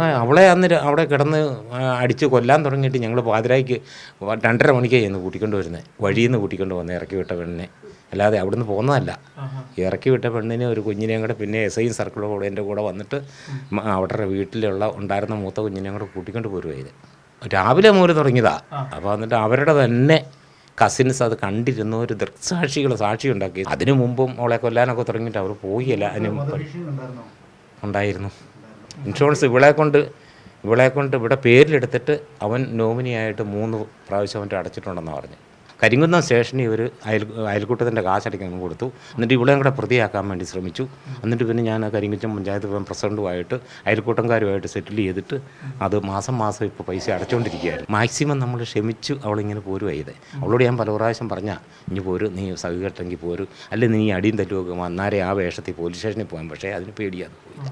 ആ അവളെ അന്ന് അവിടെ കിടന്ന് അടിച്ച് കൊല്ലാൻ തുടങ്ങിയിട്ട് ഞങ്ങൾ പാതിരായ്ക്ക് രണ്ടര മണിക്കായിരുന്നു കൂട്ടിക്കൊണ്ട് വരുന്നത് വഴിയിൽ നിന്ന് കൂട്ടിക്കൊണ്ട് വന്നത് ഇറക്കി വിട്ട പെണ്ണിനെ. അല്ലാതെ അവിടുന്ന് പോകുന്നതല്ല. ഇറക്കി വിട്ട പെണ്ണിനെ ഒരു കുഞ്ഞിനെയും കൂടെ പിന്നെ എസ് ഐയും സർക്കിളും കൂടെ എന്റെ കൂടെ വന്നിട്ട് അവരുടെ വീട്ടിലുള്ള ഉണ്ടായിരുന്ന മൂത്ത കുഞ്ഞിനെയും കൂടെ കൂട്ടിക്കൊണ്ട് പോരുവായത് രാവിലെ മൂല തുടങ്ങിയതാ. അപ്പോൾ എന്നിട്ട് അവരുടെ തന്നെ കസിൻസ് അത് കണ്ടിരുന്ന. ഒരു ദൃക്സാക്ഷികൾ സാക്ഷി ഉണ്ടാക്കി. അതിനു മുമ്പും അവളെ കൊല്ലാനൊക്കെ തുടങ്ങിയിട്ട് അവർ പോയില്ല അതിന് ഉണ്ടായിരുന്നു. ഇൻഷുറൻസ് ഇവിളെ കൊണ്ട് ഇവിളെ കൊണ്ട് ഇവിടെ പേരിലെടുത്തിട്ട് അവൻ നോമിനിയായിട്ട് മൂന്ന് പ്രാവശ്യം അവന്റെ അടച്ചിട്ടുണ്ടെന്ന് പറഞ്ഞു. കരിങ്കുന്നം സ്റ്റേഷനിൽ ഇവർ അയൽ അയൽക്കൂട്ടത്തിന്റെ കാശടിക്കാൻ കൊടുത്തു. എന്നിട്ട് ഇവളെയും കൂടെ പ്രതിയാക്കാൻ വേണ്ടി ശ്രമിച്ചു. എന്നിട്ട് പിന്നെ ഞാൻ ആ കരിങ്കുറ്റം പഞ്ചായത്ത് പ്രസിഡന്റുമായിട്ട് അയൽക്കൂട്ടംകാരുമായിട്ട് സെറ്റിൽ ചെയ്തിട്ട് അത് മാസം മാസം ഇപ്പോൾ പൈസ അടച്ചുകൊണ്ടിരിക്കുകയായിരുന്നു മാക്സിമം നമ്മൾ ക്ഷമിച്ചു അവളിങ്ങനെ പോരുക ചെയ്തേ. അവളോട് ഞാൻ പല പ്രാവശ്യം പറഞ്ഞാൽ ഇനി പോര് നീ സഹികെട്ടെങ്കിൽ പോര്. അല്ലെങ്കിൽ നീ അടിയും തല്ലുമൊക്കെ വന്നാരേ ആ വേഷത്തിൽ പോലീസ് സ്റ്റേഷനിൽ പോകാൻ പക്ഷേ അതിന് പേടിയാതെ പോയി.